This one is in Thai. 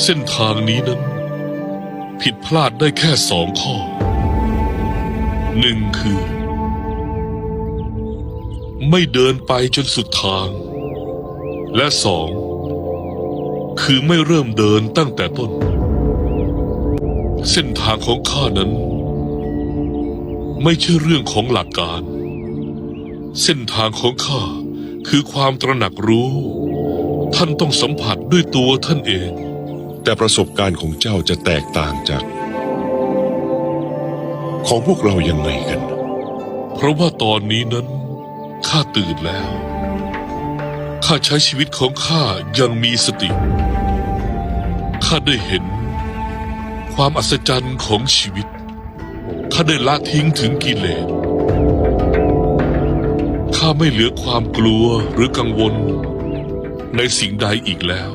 เส้นทางนี้นั้น ผิดพลาดได้แค่สองข้อหนึ่งคือ ไม่เดินไปจนสุดทาง และสอง คือไม่เริ่มเดินตั้งแต่ต้น เส้นทางของข้านั้น ไม่ใช่เรื่องของหลักการ เส้นทางของข้าคือความตระหนักรู้ ท่านต้องสัมผัสด้วยตัวท่านเอง แต่ประสบการณ์ของเจ้าจะแตกต่างจาก ของพวกเรายังไงกัน เพราะว่าตอนนี้นั้นข้าตื่นแล้ว ข้าใช้ชีวิตของข้ายังมีสติ ข้าได้เห็น ความอัศจรรย์ของชีวิต ข้าได้ละทิ้งถึงกิเลส ข้าไม่เหลือความกลัวหรือกังวล ในสิ่งใดอีกแล้ว